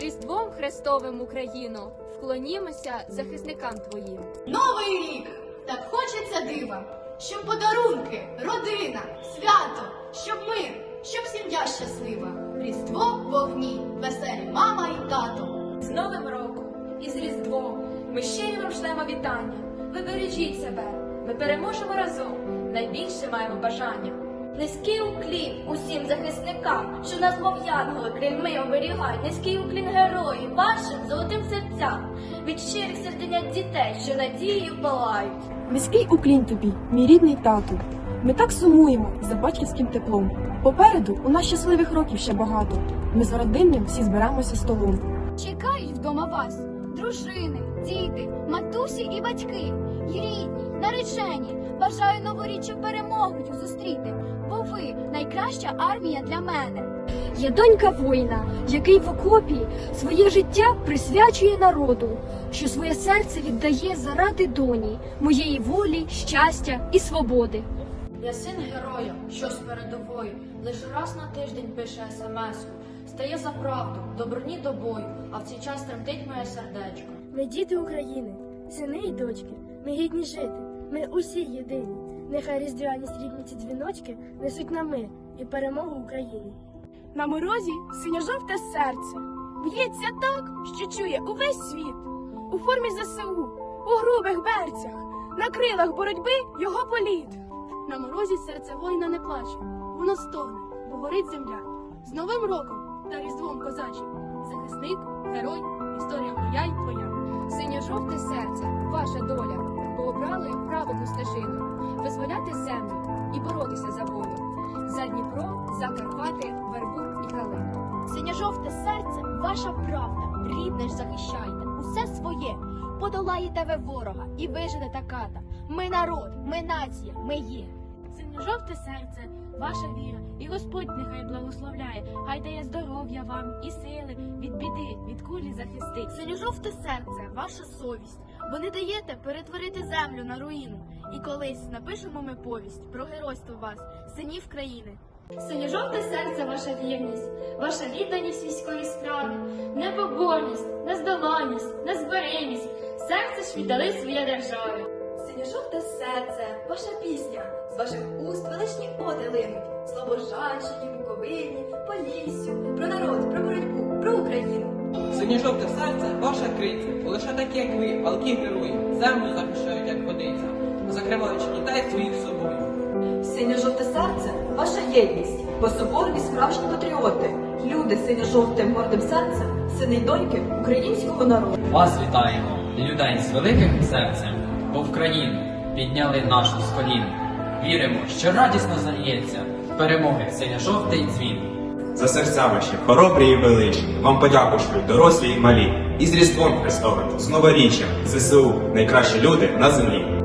З Різдвом Христовим Україно вклонімося захисникам твоїм. Новий рік! Так хочеться дива, щоб подарунки, родина, свято, щоб мир, щоб сім'я щаслива, Різдво, вогні, веселі мама і тато. З Новим роком і з Різдвом ми щиро вам шлемо вітання. Ви бережіть себе, ми переможемо разом. Найбільше маємо бажання. Низький уклін усім захисникам, що нас, мов янголи, крильми оберігають. Низький уклін героїв, вашим золотим серцям, від щирих серденят дітей, що надією палають. Низький уклін тобі, мій рідний тату. Ми так сумуємо за батьківським теплом. Попереду у нас щасливих років ще багато. Ми з родинним всі зберемося столом. Чекають вдома вас дружини, діти, матусі і батьки, і рідні, наречені. Бажаю новоріччя перемогою зустріти, бо ви найкраща армія для мене. Я донька воїна, який в окопі своє життя присвячує народу, що своє серце віддає заради доні, моєї волі, щастя і свободи. Я син героя, що з передовою, лише раз на тиждень пише смс-ку. Стає за правду, доброні до бою, а в цей час тремтить моє сердечко. Ми діти України, сини і дочки, ми гідні жити, ми усі єдині. Нехай різдвяні срібні ці дзвіночки несуть нам мир і перемогу Україні. На морозі синьо-жовте серце б'ється так, що чує увесь світ. У формі ЗСУ, у грубих берцях, на крилах боротьби його політ. На морозі серце воїна не плаче, воно стоне, бо горить земля. З Новим роком та Різдвом козачим. Доля, бо обрали праведну стежину, визволяти землю і боротися за волю. За Дніпро, за Карпати, вербу і калину. Синьо-жовте серце, ваша правда, рідне ж захищайте, усе своє. Подолаєте ви ворога і виженете ката. Ми народ, ми нація, ми є. Синьо-жовте серце, ваша віра, і Господь нехай благословляє, хай дає здоров'я вам і сили від біди, від кулі захистить. Синьо-жовте серце, ваша совість, бо не даєте перетворити землю на руїну. І колись напишемо ми повість про геройство вас, синів країни. Синьо-жовте серце, ваша вірність, ваша відданість військовій справі, непоборність, нездоланність, незбереність, серце ж віддали своє державі. Синьо-жовте серце, ваша пісня, з ваших уст величні оди линуть. Слобожанщині, Буковині, Поліссю, про народ, про боротьбу, про Україну. Синьо-жовте серце ваша криця, бо лише такі, як ви, палкі герої, землю захищають, як годиться, закриваючи дітей своїх собою. Синьо-жовте серце ваша єдність, бо соборні справжні патріоти, люди синьо-жовтим гордим серцем, сини й доньки українського народу. Вас вітаємо, людей з великим серцем, бо в країну підняли нашу з колін. Віримо, що радісно зальється перемоги синя жовтий дзвін. За серця ваші, хоробрі і величі, вам подяку шлють дорослі і малі. І з Різдвом Христовим, з новоріччям, ЗСУ, найкращі люди на землі.